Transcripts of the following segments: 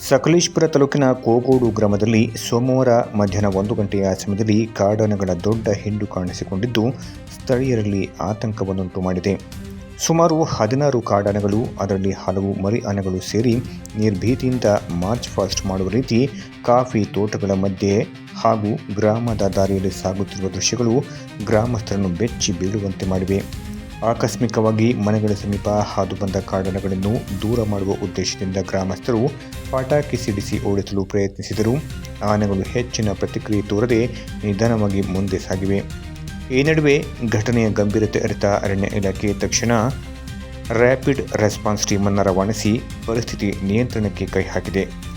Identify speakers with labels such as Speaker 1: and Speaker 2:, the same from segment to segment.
Speaker 1: ಸಕಲೇಶ್ಪುರ ತಾಲೂಕಿನ ಕೋಗೋಡು ಗ್ರಾಮದಲ್ಲಿ ಸೋಮವಾರ ಮಧ್ಯಾಹ್ನ ಒಂದು ಗಂಟೆಯ ಸಮಯದಲ್ಲಿ ಕಾಡಾನೆಗಳ ದೊಡ್ಡ ಹಿಂಡು ಕಾಣಿಸಿಕೊಂಡಿದ್ದು, ಸ್ಥಳೀಯರಲ್ಲಿ ಆತಂಕವನ್ನುಂಟು ಮಾಡಿದೆ. ಸುಮಾರು ಹದಿನಾರು ಕಾಡಾನೆಗಳು, ಅದರಲ್ಲಿ ಹಲವು ಮರಿ ಆನೆಗಳು ಸೇರಿ ನಿರ್ಭೀತಿಯಿಂದ ಮಾರ್ಚ್ ಫಾಸ್ಟ್ ಮಾಡುವ ರೀತಿ ಕಾಫಿ ತೋಟಗಳ ಮಧ್ಯೆ ಹಾಗೂ ಗ್ರಾಮದ ದಾರಿಯಲ್ಲಿ ಸಾಗುತ್ತಿರುವ ದೃಶ್ಯಗಳು ಗ್ರಾಮಸ್ಥರನ್ನು ಬೆಚ್ಚಿ ಬೀಳುವಂತೆ ಮಾಡಿವೆ. ಆಕಸ್ಮಿಕವಾಗಿ ಮನೆಗಳ ಸಮೀಪ ಹಾದು ಬಂದ ಕಾಡನಗಳನ್ನು ದೂರ ಮಾಡುವ ಉದ್ದೇಶದಿಂದ ಗ್ರಾಮಸ್ಥರು ಪಟಾಕಿ ಸಿಡಿಸಿ ಓಡಿಸಲು ಪ್ರಯತ್ನಿಸಿದರು. ಆನೆಗಳು ಹೆಚ್ಚಿನ ಪ್ರತಿಕ್ರಿಯೆ ತೋರದೆ ನಿಧಾನವಾಗಿ ಮುಂದೆ ಸಾಗಿವೆ. ಈ ನಡುವೆ ಘಟನೆಯ ಗಂಭೀರತೆ ಅರಿತ ಅರಣ್ಯ ಇಲಾಖೆ ತಕ್ಷಣ ರ್ಯಾಪಿಡ್ ರೆಸ್ಪಾನ್ಸ್ ಟೀಮನ್ನು ರವಾನಿಸಿ ಪರಿಸ್ಥಿತಿ ನಿಯಂತ್ರಣಕ್ಕೆ ಕೈ ಹಾಕಿದೆ.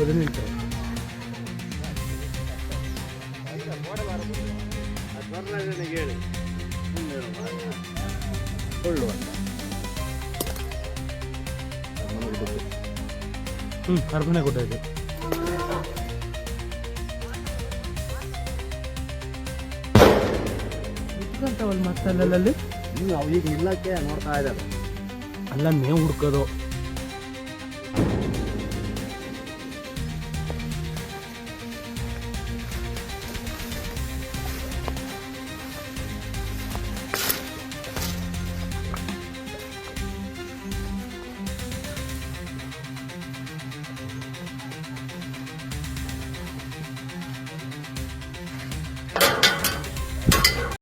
Speaker 2: ಹದಿನೆಂಟು ಸುಳ್ಳು ಹ್ಞೂ ಕರ್ಬನೆ ಕೊಟ್ಟಿದೆ ಇಟ್ಕೊಂತವಲ್ಲ ಮತ್ತೆ ಅಲ್ಲಲ್ಲಿ
Speaker 3: ಈಗ ನಿಲ್ಲಕ್ಕೆ ನೋಡ್ತಾ ಇದ್ದಾರೆ.
Speaker 2: ಅಲ್ಲ ಮೇವು ಹುಡ್ಕೋದು